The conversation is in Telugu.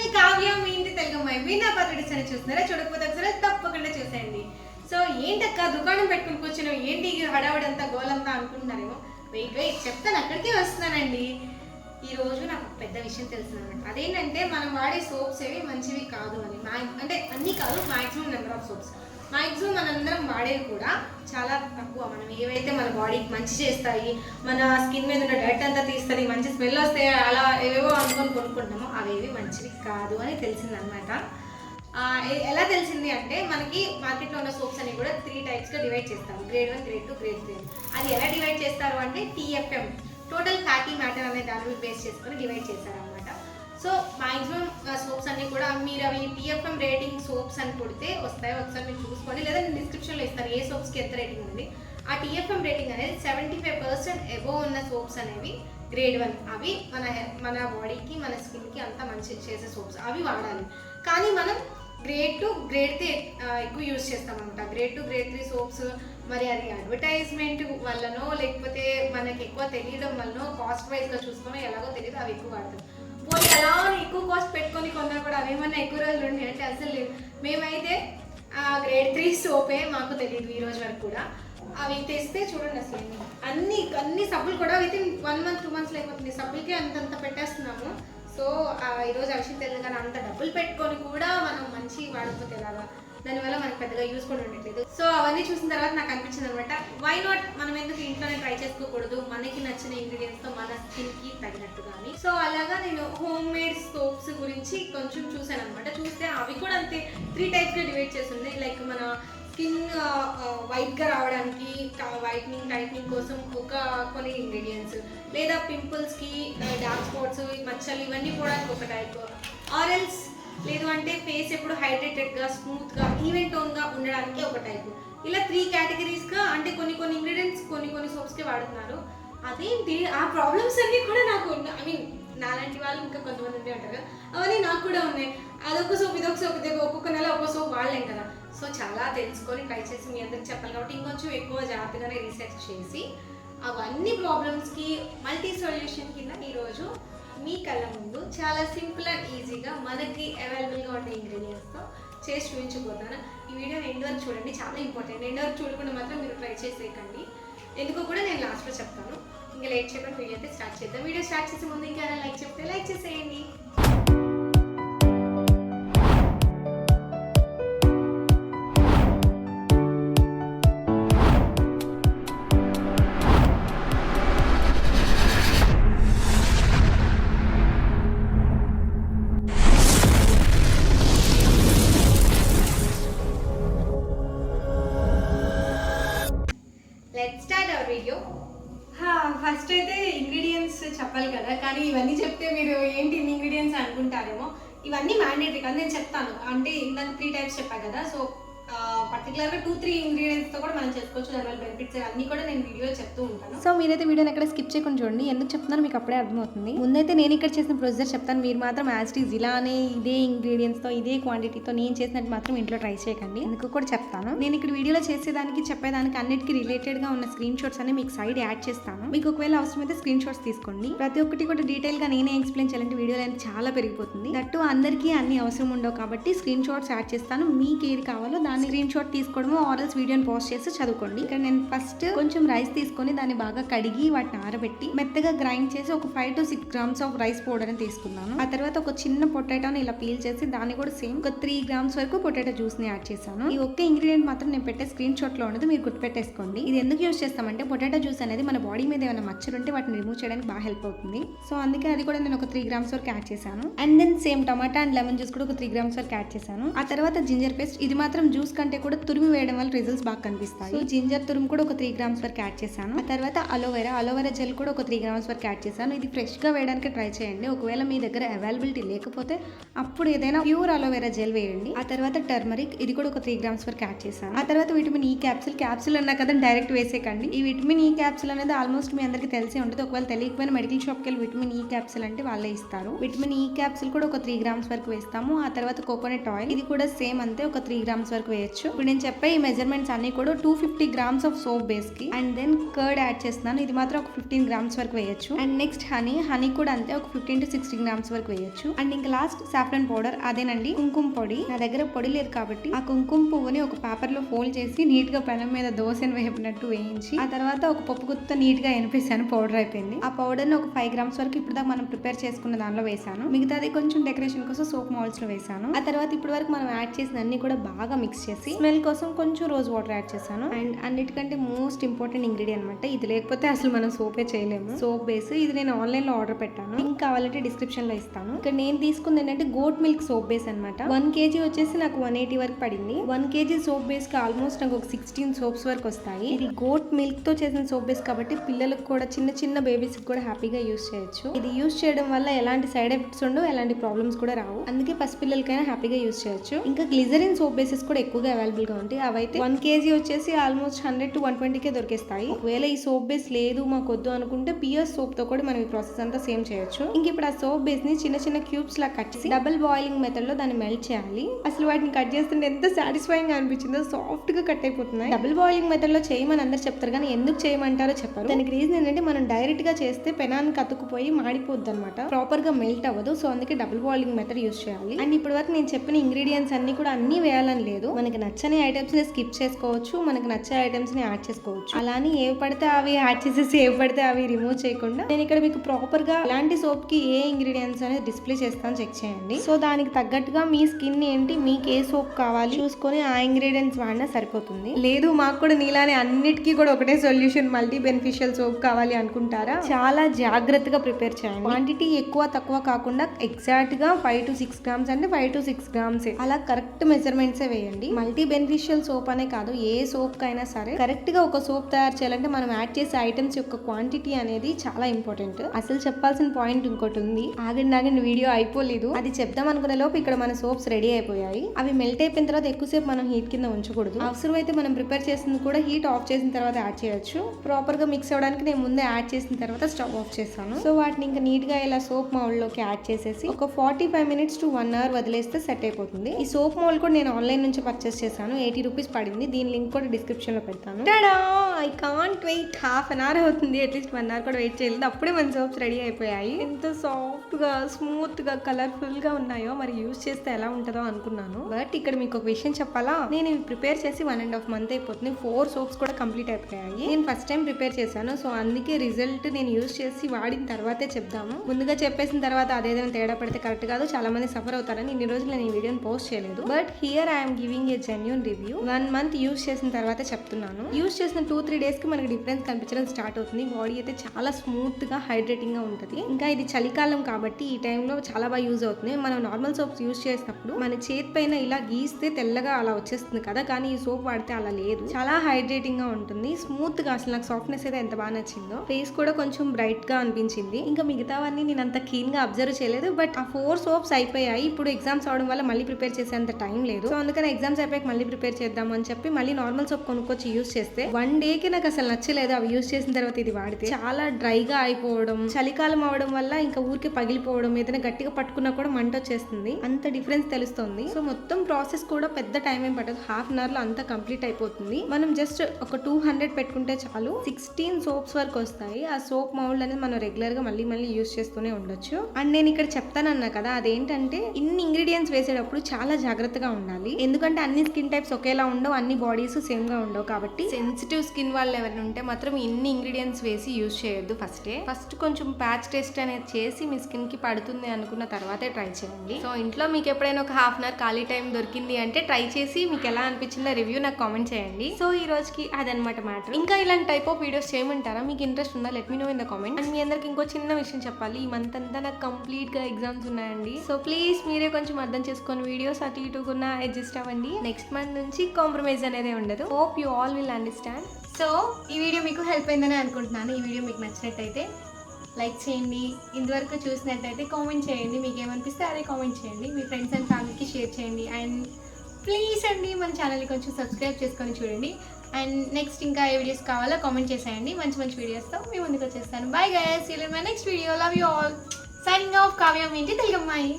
మీ కావ్య మీ ఇంటి తెలుగు అమ్మాయి? మీ నా పత్రిక అని చూస్తున్నారా? చూడకపోతే ఒకసారి తప్పకుండా చూసేయండి. సో ఏంటక్క దుకాణం పెట్టుకుని కూర్చున్నాం ఏంటి హడావుడంతా గోలంతా అనుకుంటున్నారేమో? వెయిట్ వెయిట్ చెప్తాను అక్కడికే వస్తున్నానండి. ఈ రోజు నాకు పెద్ద విషయం తెలిసిందనమాట అదేంటంటే మనం వాడే సోప్స్ ఏవి మంచివి కాదు అని. మా- అంటే అన్నీ కాదు maximum number of soaps. Maximum మనందరం వాడేవి కూడా చాలా తక్కువ. మనం ఏవైతే మన బాడీకి మంచి చేస్తాయి మన స్కిన్ మీద ఉన్న డట్ అంతా తీస్తుంది మంచి స్మెల్ వస్తే అలా ఏవేవో అనుకొని కొనుక్కుంటామో అవేవి మంచివి కాదు అని తెలిసిందనమాట ఎలా తెలిసింది అంటే మనకి మార్కెట్లో ఉన్న సోప్స్ అన్ని కూడా త్రీ టైప్స్గా డివైడ్ చేస్తారు. Grade one grade two grade three. అది ఎలా డివైడ్ చేస్తారు అంటే టీఎఫ్ఎం టోటల్ ప్యాకింగ్ మ్యాటర్ అనే దాని మీద బేస్ చేసుకొని డివైడ్ చేశారనమాట అనమాట సో మాక్సిమం సోప్స్ అన్ని కూడా మీరు అవి టీఎఫ్ఎం రేటింగ్ సోప్స్ అని కొడితే వస్తాయి ఒకసారి మీరు చూసుకోండి. లేదా నేను డిస్క్రిప్షన్లో ఇస్తాను ఏ సోప్స్కి ఎంత రేటింగ్ ఉంది. ఆ టీఎఫ్ఎం రేటింగ్ అనేది సెవెంటీ ఫైవ్ పర్సెంట్ ఎబో ఉన్న సోప్స్ అనేవి గ్రేడ్ వన్. అవి మన మన బాడీకి మన స్కిన్కి అంతా మంచి చేసే సోప్స్. అవి వాడాలి. కానీ మనం గ్రేడ్ టు గ్రేడ్ త్రీ ఎక్కువ యూజ్ చేస్తాం అనమాట grade two grade three soaps మరి అది అడ్వర్టైజ్మెంట్ వల్లనో లేకపోతే మనకి ఎక్కువ తెలియడం వల్లనో కాస్ట్ వైజ్గా చూసుకోమో ఎలాగో తెలియదు అవి ఎక్కువ వాడతాం. పోనీ ఎలా ఎక్కువ కాస్ట్ పెట్టుకొని కొన్నా కూడా అవేమన్నా ఎక్కువ రోజులు ఉండి అంటే అసలు లేదు మేమైతే గ్రేడ్ త్రీ సోపే మాకు తెలియదు ఈ రోజు వరకు కూడా. అవి తెస్తే చూడండి అసలు. అన్ని అన్ని సబ్బులు కూడా with one month two months లేకపోతుంది. సబ్బులకే అంతంత పెట్టేస్తున్నాము. సో ఆ, ఈరోజు ఆ తెలియదు కానీ అంత డబ్బులు పెట్టుకొని కూడా మనం మంచి వాడకపోతే ఎలాగా? దానివల్ల మనకు పెద్దగా యూస్ కూడా ఉండట్లేదు. సో అవన్నీ చూసిన తర్వాత నాకు అనిపించింది అనమాట వై నాట్ మనం ఎందుకు ఇంట్లోనే ట్రై చేసుకోకూడదు? మనకి నచ్చిన ఇంగ్రీడియంట్స్తో మన స్కిన్కి తగినట్టు కానీ సో అలాగా నేను హోమ్ మేడ్ సోప్స్ గురించి కొంచెం చూసాను అనమాట చూస్తే అవి కూడా అంతే త్రీ టైప్స్గా డివైడ్ చేస్తుంది. లైక్ మన స్కిన్ వైట్గా రావడానికి వైట్నింగ్ టైట్నింగ్ కోసం ఒక కొన్ని ఇంగ్రీడియంట్స్ లేదా పింపుల్స్కి డార్క్ స్పాట్స్ మచ్చలు ఇవన్నీ పోవడానికి ఒక టైప్ ఆరెల్స్ లేదు అంటే ఫేస్ ఎప్పుడు హైడ్రేటెడ్గా స్మూత్గా ఈవెన్ టోన్గా ఉండడానికి ఒక టైప్ ఇలా త్రీ కేటగిరీస్గా అంటే కొన్ని కొన్ని ఇంగ్రీడియంట్స్ కొన్ని కొన్ని సోప్స్కి వాడుతున్నారు. అదేంటి? ఆ ప్రాబ్లమ్స్ అన్ని కూడా నాకు ఐ మీన్ నాలాంటి వాళ్ళు ఇంకా కొంతమంది ఉండే ఉంటారు కదా అవన్నీ నాకు కూడా ఉన్నాయి. అదొక సోప్ ఇదొక సోప్ ఇదొక ఒక్కొక్క నెల ఒక్కొక్క సోప్ వాడలేం కదా. సో చాలా తెలుసుకొని ట్రై చేసి మీ అందరికి చెప్పాలి కాబట్టి ఇంకొంచెం ఎక్కువ జాగ్రత్తగానే రీసెర్చ్ చేసి అవన్నీ ప్రాబ్లమ్స్కి మల్టీ సొల్యూషన్ కింద ఈరోజు మీ కళ్ళ ముందు చాలా సింపుల్ అండ్ ఈజీగా మనకి అవైలబుల్గా ఉండే ఇంగ్రీడియంట్స్తో చేసి చూపించబోతాను ఈ వీడియో ఎండ్ వరకు చూడండి. చాలా ఇంపార్టెంట్ ఎండ్ వరకు చూడకుండా మాత్రం మీరు ట్రై చేసేయకండి. ఎందుకో కూడా నేను లాస్ట్లో చెప్తాను. ఇంకా లేట్ చేయకుండా వీడియో అయితే స్టార్ట్ చేద్దాం. వీడియో స్టార్ట్ చేసే ముందు ఇంకా లైక్ చెప్తే లైక్ చేసేయండి. ఫస్ట్ అయితే ఇంగ్రీడియంట్స్ చెప్పాలి కదా కానీ ఇవన్నీ చెప్తే మీరు ఏంటి ఇంగ్రీడియంట్స్ అనుకుంటారేమో ఇవన్నీ మ్యాండేటరీ కదా నేను చెప్తాను. అంటే ఇందాక త్రీ టైప్స్ చెప్పా కదా సో పర్టికులర్గా టూ త్రీ ఇంగ్రీడియంట్స్తో కూడా మనం చేసుకోవచ్చు. దానివల్ల బెనిఫిట్స్ అన్నీ కూడా నేను వీడియో చెప్తూ ఉంటాను. సో మీరైతే వీడియోని ఎక్కడ స్కిప్ చేయకుండా చూడండి. ఎందుకు చెప్తున్నాను మీకు అప్పుడే అర్థమవుతుంది. ముందైతే నేను ఇక్కడ చేసిన ప్రొసీజర్ చెప్తాను. మీరు మాత్రం యాజ్ ఈజ్ ఇలానే ఇదే ఇంగ్రీడియంట్స్తో ఇదే క్వాంటిటీతో నేను చేసినట్టు మాత్రం ఇంట్లో ట్రై చేయకండి. ఎందుకు కూడా చెప్తాను. నేను ఇక్కడ వీడియోలో చేసేదానికి చెప్పేదానికి అన్నిటికీ రిలేటెడ్గా ఉన్న స్క్రీన్ షాట్స్ అన్ని మీకు సైడ్ యాడ్ చేస్తాను. మీకు ఒకవేళ అవసరమైతే స్క్రీన్ షాట్స్ తీసుకోండి. ప్రతి ఒక్కటి కూడా డీటెయిల్గా నేనే ఎక్స్ప్లెయిన్ చేయాలంటే వీడియోలు అనేది చాలా పెరిగిపోతుంది. దట్టు అందరికీ అన్ని అవసరం ఉండవు కాబట్టి స్క్రీన్ షాట్స్ యాడ్ చేస్తాను. మీకు ఏది కావాలో దాన్ని స్క్రీన్ షాట్ తీసుకోవడము ఆరల్స్ వీడియోని పోస్ట్ చేసి చదువుకోండి. ఇక్కడ నేను ఫస్ట్ కొంచెం రైస్ తీసుకొని దాన్ని బాగా కడిగి వాటిని ఆరబెట్టి మెత్తగా గ్రైండ్ చేసి ఒక five to six grams of rice powder అని తీసుకున్నాను. ఆ తర్వాత ఒక చిన్న పొటాటోని ఇలా పీల్ చేసి దాన్ని కూడా సేమ్ ఒక త్రీ గ్రామ్స్ వరకు పొటాటో జ్యూస్ని యాడ్ చేశాను. ఈ ఒక్క ఇంగ్రీడియంట్ మాత్రం నేను పెట్టే స్క్రీన్ షాట్లో ఉండదు మీరు గుర్తుపెట్టేసుకోండి. ఇది ఎందుకు యూస్ చేస్తామంటే పొటాటో జ్యూస్ అనేది మన బాడీ మీద ఏమైనా మచ్చలు ఉంటే వాటిని రిమూవ్ చేయడానికి బాగా హెల్ప్ అవుతుంది. సో అందుకే అది కూడా నేను ఒక త్రీ గ్రామ్స్ వరకు యాడ్ చేశాను. And then same tomato and lemon juice కూడా ఒక త్రీ గ్రామ్స్ వరకు యాడ్ చేశాను. ఆ తర్వాత జింజర్ పేస్ట్ ఇది మాత్రం జ్యూస్ కంటే కూడా తురిమి వేయడం వల్ల రిజల్ట్స్ బాగా కనిపిస్తాయి. సో జింజర్ తురుము కూడా ఒక త్రీ గ్రామ్స్ వరకు యాడ్ చేశాను. ఆ తర్వాత అలోవెరా అలోవెరా జెల్ కూడా ఒక త్రీ గ్రామ్స్ వరకు యాడ్ చేశాను. ఇది ఫ్రెష్గా వేయడానికి ట్రై చేయండి. ఒకవేళ మీ దగ్గర అవైలబిలిటీ లేకపోతే అప్పుడు ఏదైనా ప్యూర్ అలోవెరా జెల్ వేయండి. ఆ తర్వాత టర్మరిక్ ఇది కూడా ఒక త్రీ గ్రామ్స్ వరకు యాడ్ చేశాను. ఆ తర్వాత విటమిన్ ఈ క్యాప్సిల్ క్యాప్సిల్ అన్నా కదా డైరెక్ట్ వేసేకండి ఈ విటమిన్ ఈ క్యాప్సిల్ అనేది ఆల్మోస్ట్ మీ అందరికీ తెలిసే ఉంటుంది. ఒకవేళ తెలియకపోయినా మెడికల్ షాప్కి వెళ్ళి విటమిన్ ఈ క్యాప్సిల్ అంటే వాళ్ళే ఇస్తారు. విటమిన్ ఈ క్యాప్సిల్ కూడా ఒక త్రీ గ్రామ్స్ వరకు వేస్తాము. ఆ తర్వాత కోకోనట్ ఆయిల్ ఇది కూడా సేమ్ అంతే ఒక త్రీ గ్రామ్స్ వరకు వరకు వేయచ్చు ఇప్పుడు నేను చెప్పే ఈ మెజర్మెంట్స్ అన్ని కూడా two fifty grams of soap బేస్కి and then curd add చేస్తున్నాను. ఇది మాత్రం ఒక ఫిఫ్టీన్ గ్రామ్స్ వరకు వేయచ్చు. అండ్ నెక్స్ట్ హనీ హనీ కూడా అంతే ఒక ఫిఫ్టీన్ టు సిక్స్టీన్ గ్రామ్స్ వరకు వేయచ్చు. అండ్ ఇంకా లాస్ట్ సాఫ్రన్ పౌడర్ అదేనండి కుంకుమ పొడి. నా దగ్గర పొడి లేదు కాబట్టి ఆ కుంకుమ పువ్వుని ఒక పేపర్లో ఫోల్డ్ చేసి నీట్గా పెనం మీద దోశను వేపినట్టు వేయించి ఆ తర్వాత ఒక పప్పు గుత్త నీట్గా ఎనిపేసాను. పౌడర్ అయిపోయింది. ఆ పౌడర్ని ఒక ఫైవ్ గ్రామ్స్ వరకు ఇప్పుడు దాకా మనం ప్రిపేర్ చేసుకున్న దానిలో వేసాను. మిగతాది కొంచెం డెకరేషన్ కోసం సోప్ మాల్స్లో వేసాను. ఆ తర్వాత ఇప్పటి వరకు మనం యాడ్ చేసిన అన్ని కూడా బాగా మిక్స్ చేసి స్మెల్ కోసం కొంచెం రోజ్ వాటర్ యాడ్ చేశాను. అండ్ అన్నిటికంటే మోస్ట్ ఇంపార్టెంట్ ఇంగ్రీడియంట్ అనమాట ఇది లేకపోతే అసలు మనం సోపే చేయలేము. సోప్ బేస్ ఇది నేను ఆన్లైన్లో ఆర్డర్ పెట్టాను. లింక్ కావాలంటే డిస్క్రిప్షన్లో ఇస్తాను. ఇక్కడ నేను తీసుకుంది ఏంటంటే గోట్ మిల్క్ సోప్ బేస్ అనమాట వన్ కేజీ వచ్చేసి నాకు వన్ ఎయిటీ వరకు పడింది. వన్ కేజీ సోప్ బేస్కి ఆల్మోస్ట్ నాకు ఒక సిక్స్టీన్ సోప్స్ వరకు వస్తాయి. ఇది గోట్ మిల్క్తో చేసిన సోప్ బేస్ కాబట్టి పిల్లలకు కూడా చిన్న చిన్న బేబీస్ కూడా హ్యాపీగా యూస్ చేయొచ్చు. ఇది యూస్ చేయడం వల్ల ఎలాంటి సైడ్ ఎఫెక్ట్స్ ఉండవు ఎలాంటి ప్రాబ్లమ్స్ కూడా రావు. అందుకే పసిపిల్లలకైనా హ్యాపీగా యూస్ చేయొచ్చు. ఇంకా గ్లిజరిన్ సోప్ బేసెస్ కూడా ఎక్కువగా అవైలబుల్గా ఉంటాయి అవైతే వన్ కేజీ వచ్చేసి ఆల్మోస్ట్ హండ్రెడ్ టు వన్ ట్వంటీకే దొరికేస్తాయి. ఒకవేళ ఈ సోప్ బేస్ లేదు మాకు వద్దు అనుకుంటే పియర్ సోప్తో కూడా మనం ఈ ప్రాసెస్ అంతా సేమ్ చేయొచ్చు. ఇంక ఇప్పుడు ఆ సోప్ బేస్ని చిన్న చిన్న క్యూబ్స్ లా కట్ చేసి డబుల్ బాయిలింగ్ మెథడ్లో దాన్ని మెల్ట్ చేయాలి. అసలు వాటిని కట్ చేస్తుంటే ఎంత సాటిస్ఫైయింగ్ అనిపించిందో సాఫ్ట్గా కట్ అయిపోతున్నాయి. డబుల్ బాయిలింగ్ మెథడ్లో చేయమని అందరు చెప్తారు కానీ ఎందుకు చేయమంటారో చెప్పారు. దానికి రీజన్ ఏంటంటే మనం డైరెక్ట్గా చేస్తే పెనాన్ని అతుక్కుపోయి మాడిపోద్ది అనమాట ప్రాపర్గా మెల్ట్ అవ్వదు సో అందుకే డబుల్ బాయిలింగ్ మెథడ్ యూస్ చేయాలి. అండ్ ఇప్పటి వరకు నేను చెప్పిన ఇంగ్రీడియంట్స్ అన్ని కూడా అన్ని వేయాలని లేదు. మనకి నచ్చని ఐటమ్స్ని స్కిప్ చేసుకోవచ్చు మనకి నచ్చే ఐటమ్స్ని యాడ్ చేసుకోవచ్చు. అలానే ఏవి పడితే అవి యాడ్ చేసేసి ఏవి పడితే అవి రిమూవ్ చేయకుండా నేను ఇక్కడ మీకు ప్రాపర్గా ఎలాంటి సోప్కి ఏ ఇంగ్రీడియంట్స్ అనేది డిస్ప్లే చేస్తాను చెక్ చేయండి. సో దానికి తగ్గట్టుగా మీ స్కిన్ ఏంటి మీకు ఏ సోప్ కావాలి చూసుకొని ఆ ఇంగ్రీడియంట్స్ వాడినా సరిపోతుంది. లేదు మాకు కూడా నీలానే అన్నిటికీ కూడా ఒకటే సొల్యూషన్ మల్టీ బెనిఫిషియల్ సోప్ కావాలి అనుకుంటారా? చాలా జాగ్రత్తగా ప్రిపేర్ చేయండి. క్వాంటిటీ ఎక్కువ తక్కువ కాకుండా ఎగ్జాక్ట్గా ఫైవ్ టు సిక్స్ గ్రామ్స్ అంటే ఫైవ్ టు సిక్స్ గ్రామ్స్ అలా కరెక్ట్ మెజర్మెంట్సే వేయండి. మల్టీ బెనిఫిషియల్ సోప్ అనే కాదు ఏ సోప్ కైనా సరే. కరెక్ట్గా ఒక సోప్ తయారు చేయాలంటే మనం యాడ్ చేసే ఐటమ్స్ యొక్క క్వాంటిటీ అనేది చాలా ఇంపార్టెంట్. అసలు చెప్పాల్సిన పాయింట్ ఇంకోటి ఉంది. ఆగండి ఆగండి వీడియో అయిపోలేదు. అది చెప్దాం అనుకునే లోపు ఇక్కడ మన సోప్స్ రెడీ అయిపోయాయి. అవి మెల్ట్ అయిపోయిన తర్వాత ఎక్కువసేపు మనం హీట్ కింద ఉంచకూడదు. అవసరమైతే మనం ప్రిపేర్ చేసింది కూడా హీట్ ఆఫ్ చేసిన తర్వాత యాడ్ చేయొచ్చు. ప్రాపర్గా మిక్స్ అవ్వడానికి నేను ముందే యాడ్ చేసిన తర్వాత స్టవ్ ఆఫ్ చేస్తాను. సో వాటిని ఇంకా నీట్గా ఇలా సోప్ మౌల్డ్లోకి యాడ్ చేసేసి ఒక forty five minutes to one hour వదిలేస్తే సెట్ అయిపోతుంది. ఈ సోప్ మౌల్డ్ కూడా నేను ఆన్లైన్ నుంచి పర్చేస్ చేశాను. ఎయిటీ రూపీస్ పడింది. దీని లింక్ కూడా డిస్క్రిప్షన్లో పెడతాను. I can't wait half an hour అవుతుంది. అట్లీస్ట్ వన్ అవర్ కూడా వెయిట్ చేయలేదు. అప్పుడే మన సోప్స్ రెడీ అయిపోయాయి. ఎంత సాఫ్ట్గా స్మూత్గా కలర్ఫుల్గా ఉన్నాయో మరి యూస్ చేస్తే ఎలా ఉంటుందో అనుకున్నాను. బట్ ఇక్కడ మీకు ఒక విషయం చెప్పాలా? నేను ఇవి ప్రిపేర్ చేసి వన్ అండ్ హాఫ్ మంత్ అయిపోతుంది. ఫోర్ సోప్స్ కూడా కంప్లీట్ అయిపోయాయి. నేను ఫస్ట్ టైం ప్రిపేర్ చేశాను. సో అందుకే రిజల్ట్ నేను యూస్ చేసి వాడిన తర్వాతే చెప్దాము. ముందుగా చెప్పేసిన తర్వాత అదేదైనా తేడా పడితే కరెక్ట్ కాదు. చాలా మంది సఫర్ అవుతారని ఇన్ని రోజులు నేను ఈ వీడియోని పోస్ట్ చేయలేదు. But here I'm giving a genuine review one month use చేసిన తర్వాత చెప్తున్నాను. యూస్ చేసిన టూ త్రీ డేస్కి మనకి డిఫరెన్స్ కనిపించడం స్టార్ట్ అవుతుంది. బాడీ అయితే చాలా స్మూత్గా హైడ్రేటింగ్గా ఉంటుంది. ఇంకా ఇది చలికాలం కాబట్టి ఈ టైంలో చాలా బాగా యూజ్ అవుతుంది. మనం నార్మల్ సోప్స్ యూస్ చేసినప్పుడు మన చేతి పైన ఇలా గీస్తే తెల్లగా అలా వచ్చేస్తుంది కదా. కానీ ఈ సోప్ వాడితే అలా లేదు. చాలా హైడ్రేటింగ్గా ఉంటుంది. స్మూత్గా అసలు నాకు సాఫ్ట్నెస్ అయితే ఎంత బాగా నచ్చిందో. ఫేస్ కూడా కొంచెం బ్రైట్గా అనిపించింది. ఇంకా మిగతావన్నీ నేను అంత క్లీన్గా అబ్జర్వ్ చేయలేదు. బట్ ఆ ఫోర్ సోప్స్ అయిపోయాయి. ఇప్పుడు ఎగ్జామ్స్ అవడం వల్ల మళ్ళీ ప్రిపేర్ చేసేంత టైం లేదు. సో అందుకని ఎగ్జామ్స్ అయిపోయాక మళ్ళీ ప్రిపేర్ చేద్దాం అని చెప్పి మళ్ళీ నార్మల్ సోప్ కొనుక్కొచ్చి యూస్ చేస్తే వన్ డే కి నాకు అసలు నచ్చలేదు అవి యూస్ చేసిన తర్వాత ఇది వాడితే. చాలా డ్రైగా అయిపోవడం చలికాలం అవడం వల్ల ఇంకా ఊరికి పగిలిపోవడం ఏదైనా గట్టిగా పట్టుకున్నా కూడా మంట వచ్చేస్తుంది. అంత డిఫరెన్స్ తెలుస్తుంది. సో మొత్తం ప్రాసెస్ కూడా పెద్ద టైం ఏం పట్టదు. హాఫ్ అన్ అవర్లో అంతా కంప్లీట్ అయిపోతుంది. మనం జస్ట్ ఒక టూ హండ్రెడ్ పెట్టుకుంటే చాలు. సిక్స్టీన్ సోప్స్ వరకు వస్తాయి. ఆ సోప్ మౌల్డ్ అనేది మనం రెగ్యులర్గా మళ్ళీ మళ్ళీ యూస్ చేస్తూనే ఉండొచ్చు. అండ్ నేను ఇక్కడ చెప్తానన్నా కదా అదేంటంటే ఇన్ని ఇంగ్రీడియంట్స్ వేసేటప్పుడు చాలా జాగ్రత్తగా ఉండాలి. ఎందుకంటే అన్ని స్కిన్ టైప్స్ ఒకేలా ఉండవు అన్ని బాడీస్ సేమ్గా ఉండవు కాబట్టి సెన్సిటివ్ స్కిన్ వాళ్ళు ఎవరైనా ఉంటే మాత్రం ఇన్ని ఇంగ్రీడియంట్స్ వేసి యూజ్ చేయొద్దు ఫస్టే. ఫస్ట్ కొంచెం ప్యాచ్ టెస్ట్ అనేది చేసి మీ స్కిన్కి పడుతుంది అనుకున్న తర్వాతే ట్రై చేయండి. సో ఇంట్లో మీకు ఎప్పుడైనా ఒక హాఫ్ అన్ అవర్ ఖాళీ టైం దొరికింది అంటే ట్రై చేసి మీకు ఎలా అనిపించిందో రివ్యూ నాకు కామెంట్ చేయండి. సో ఈ రోజుకి అదనమాట మ్యాటర్ ఇంకా ఇలాంటి టైప్ ఆఫ్ వీడియోస్ చేయమంటారా? మీకు ఇంట్రెస్ట్ ఉందా? Let me know in the comment and మీ అందరికి ఇంకో చిన్న విషయం చెప్పాలి. ఈ మంత్ అంతా నాకు కంప్లీట్గా ఎగ్జామ్స్ ఉన్నాయండి. సో ప్లీజ్ మీరే కొంచెం అర్థం చేసుకొని వీడియోస్ అటు ఇటుకున్న అడ్జస్ట్ అవ్వండి. నెక్స్ట్ మంత్ నుంచి కాంప్రమైజ్ అనేది ఉండదు. Hope you all will understand so ఈ వీడియో మీకు హెల్ప్ అయిందని అనుకుంటున్నాను. ఈ వీడియో మీకు నచ్చినట్టయితే లైక్ చేయండి. ఇంతవరకు చూసినట్టయితే కామెంట్ చేయండి. మీకు ఏమనిపిస్తే అదే కామెంట్ చేయండి. మీ ఫ్రెండ్స్ అండ్ ఫ్యామిలీకి షేర్ చేయండి. అండ్ ప్లీజ్ అండి మన ఛానల్ని కొంచెం సబ్స్క్రైబ్ చేసుకొని చూడండి. అండ్ నెక్స్ట్ ఇంకా ఏ వీడియోస్ కావాలో కామెంట్ చేసేయండి. మంచి మంచి వీడియోస్తో మీ ముందుకు వచ్చేస్తాను. బాయ్ గైస్ ఇలా my next video love you all signing off కావ్యం ఏంటి తెలుగమ్మాయి.